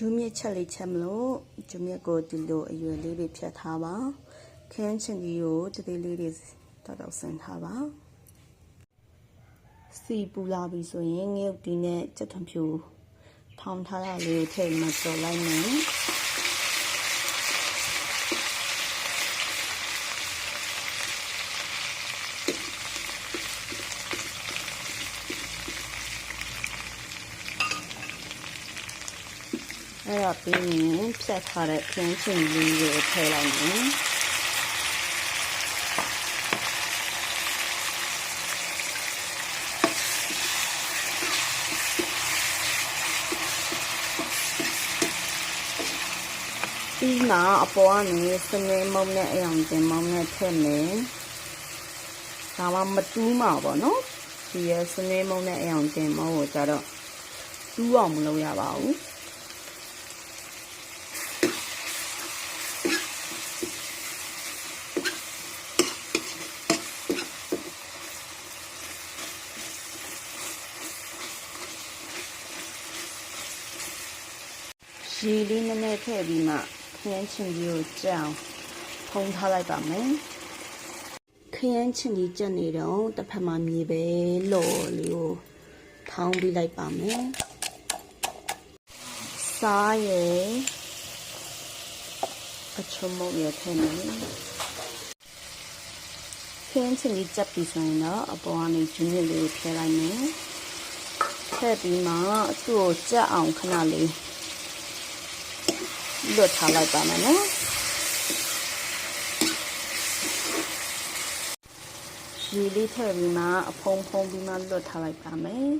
ဂျူးမြစ်ချက်လေးချက်မလို့ဂျူးမြစ်ကိုဒီလိုအရွယ်လေးတွေဖြတ်ထားပါခင်းချင်ကြီးကိုတသေးလေးတွေတောက်တောက်ဆင်ထားပါစီပူလာပြီဆိုရင်ငရုတ်တီးနဲ့ကြက်ထွန်ဖြူထောင်းထားရလေးကိုထည့်မှကြော်လိုက်မယ် အဲ့တော့ပြီးရင်ဖြတ်ထားတဲ့ပြင်းချင်လေးကိုထည့်လိုက်မယ်ပြီးမှအပေါ်ကနေစငယ်မုံနဲ့အယောင်တင်မုံနဲ့ထည့်မယ်ဒါမှမတူးမှာပေါ့နော်ဒီရစငယ်မုံနဲ့အယောင်တင်မုံကိုကြတော့တူးအောင်မလုပ်ရပါဘူး ရေလေးနည်းနည်းထည့်ပြီးမှခရမ်းချင်ကြီးကိုကြက်အောင်ဖုံးထားလိုက်ပါမယ်ခရမ်းချင်ကြီးကြက်နေတော့တစ်ဖက်မှာမြေပဲလော်လေးကိုထောင်းပြီးလိုက်ပါမယ်စားရယ်အချုံမုတ်ရထည့်မယ်ခရမ်းချင်ကြီးကြက်ပြီးဆိုရင်တော့အပေါ်ကနေဂျူးနစ်လေးကိုထည့်လိုက်မယ်ထည့်ပြီးမှသူ့ကိုကြက်အောင်ခဏလေး လွတ်ထားလိုက်ပါမယ်နော်ရေလေးထည့်ပြီးမှအဖုံဖုံပြီးမှလွတ်ထားလိုက်ပါမယ်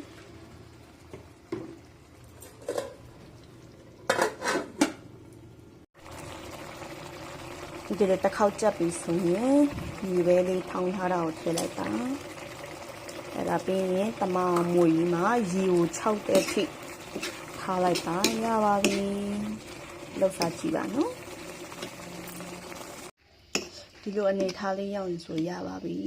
ဒီလိုတစ်ခေါက်ကြပ်ပြီးဆိုရင်ရေပဲလေးထောင်းထားတာကိုထည့်လိုက်ပါအဲ့ဒါပြီးရင်တမမွေကြီးမှာရေကို6တဲ့အထိထားလိုက်ပါရပါပြီ လောက်စားကြည့်ပါနော်ဒီလိုအနေထားလေးရောက်ရင်ဆိုရပါပြီ